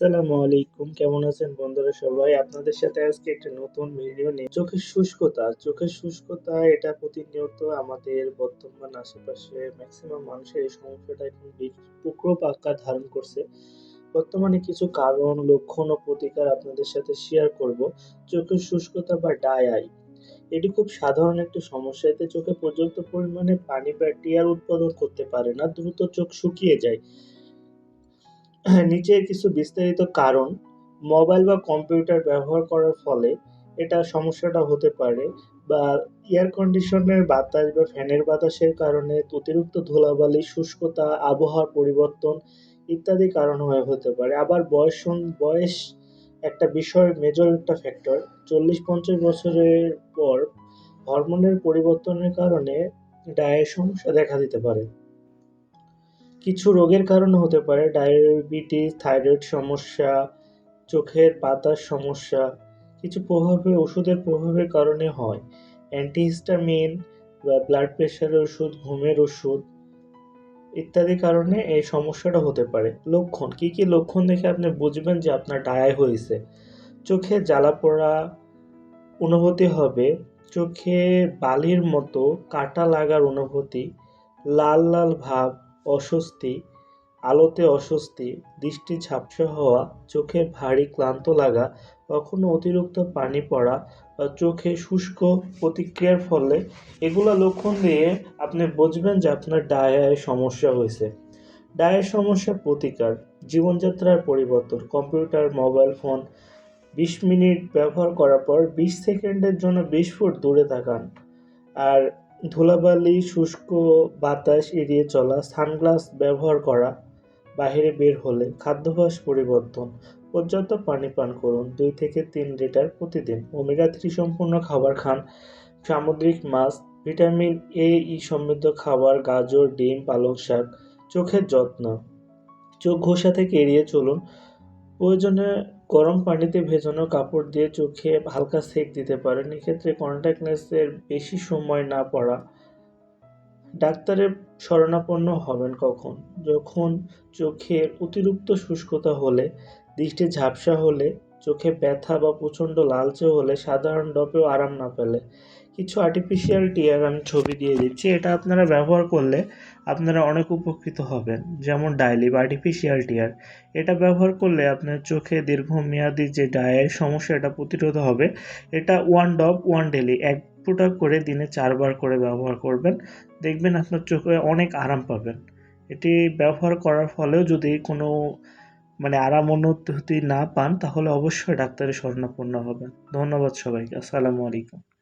আসসালামু আলাইকুম। কেমন আছেন বন্ধুরা সবাই? আপনাদের সাথে আজকে একটা নতুন ভিডিও নিয়ে চোখের শুষ্কতা। চোখের শুষ্কতা এটা প্রতিনিয়ত আমাদের বর্তমান আশেপাশে ম্যাক্সিমাম মানুষের এই সমস্যাটা এখন প্রকোপ আকার ধারণ করছে। বর্তমানে কিছু কারণ, লক্ষণ ও প্রতিকার আপনাদের সাথে শেয়ার করব। চোখের শুষ্কতা বা ডাই আই এটি খুব সাধারণ একটি সমস্যা। এতে চোখে পর্যাপ্ত পরিমাণে পানি বা টিয়ার উৎপাদন করতে পারে না। দ্রুত চোখ শুকিয়ে যায়। নিচে কিছু বিস্তারিত কারণ মোবাইল বা কম্পিউটার ব্যবহার করার ফলে এটা সমস্যাটা হতে পারে বা এয়ার কন্ডিশনের বাতাস বা ফ্যানের বাতাসের কারণে অতিরিক্ত ধুলাবালি, শুষ্কতা, আবহাওয়ার পরিবর্তন ইত্যাদি কারণ হয়ে হতে পারে। আবার বয়স বয়স একটা বিষয় মেজর একটা ফ্যাক্টর চল্লিশ পঞ্চাশ বছরের পর হরমোনের পরিবর্তনের কারণে ডায়ের সমস্যা দেখা দিতে পারে। কিছু রোগের কারণে হতে পারে। ডায়াবেটিস, থাইরয়েড সমস্যা, চোখের পাতার সমস্যা, কিছু প্রভাবে, ওষুধের প্রভাবের কারণে হয়। অ্যান্টিহিস্টামিন, বা ব্লাড প্রেশারের ওষুধ, ঘুমের ওষুধ ইত্যাদি কারণে এই সমস্যাটা হতে পারে। লক্ষণ, কি কি লক্ষণ দেখে আপনি বুঝবেন যে আপনার ডায়াই হয়েছে? চোখে জ্বালা পোড়া অনুভূতি হবে, চোখে বালির মতো কাটা লাগার অনুভূতি, লাল লাল ভাব অস্বস্তি, আলোতে অস্বস্তি, দৃষ্টি ঝাপসা হওয়া চোখে ভারী ক্লান্ত লাগা, কখনো অতিরিক্ত পানি পড়া বা চোখে শুষ্ক প্রতিক্রিয়ার ফলে এগুলো লক্ষণ দিয়ে আপনি বুঝবেন যে আপনার ডায়ায় সমস্যা হয়েছে। ডায়ের সমস্যা প্রতিকার, জীবনযাত্রার পরিবর্তন, কম্পিউটার, মোবাইল ফোন, বিশ মিনিট ব্যবহার করার পর বিশ সেকেন্ডের জন্য বিশ ফুট দূরে থাকান। আর ধুলাবালি, শুষ্ক বাতাস এড়িয়ে চলা, সানগ্লাস ব্যবহার করা, বাহিরে বের হলে খাদ্যাভ্যাস পরিবর্তন, পর্যাপ্ত পানি পান করুন, দুই থেকে তিন লিটার প্রতিদিন। ওমেগা থ্রি সম্পূর্ণ খাবার খান। সামুদ্রিক মাছ, ভিটামিন এ, ই সমৃদ্ধ খাবার, গাজর, ডিম, পালং শাক, চোখের যত্ন। চোখ ঘষা থেকে এড়িয়ে চলুন। প্রয়োজনে গরম পানিতে ভেজানো কাপড় দিয়ে চোখে হালকা সেক দিতে পারেন। এক্ষেত্রে কন্ট্যাক্ট লেন্সের বেশি সময় না পড়া ডাক্তারের শরণাপন্ন হবেন কখন? যখন চোখের অতিরিক্ত শুষ্কতা হলে, দৃষ্টি ঝাপসা হলে, চোখে ব্যথা বা প্রচণ্ড লালচে হলে সাধারণ ডপেও আরাম না পেলে কিছু আর্টিফিশিয়াল টিয়ার আমি ছবি দিয়ে দিচ্ছি। এটা আপনারা ব্যবহার করলে আপনারা অনেক উপকৃত হবেন। যেমন ডাইলি বা আর্টিফিশিয়াল টিয়ার এটা ব্যবহার করলে আপনার চোখে দীর্ঘমেয়াদী যে ডায়ের সমস্যা, এটা প্রতিরোধ হবে। এটা ওয়ান ডপ ওয়ান ডেলি এক ফোঁটা করে দিনে চারবার করে ব্যবহার করবেন। দেখবেন আপনার চোখে অনেক আরাম পাবেন। এটি ব্যবহার করার ফলেও যদি কোনো মানে আরাম অনুভূতি না পান, তাহলে অবশ্যই ডাক্তারের শরণাপন্ন হবেন। ধন্যবাদ সবাইকে। আসসালামু আলাইকুম।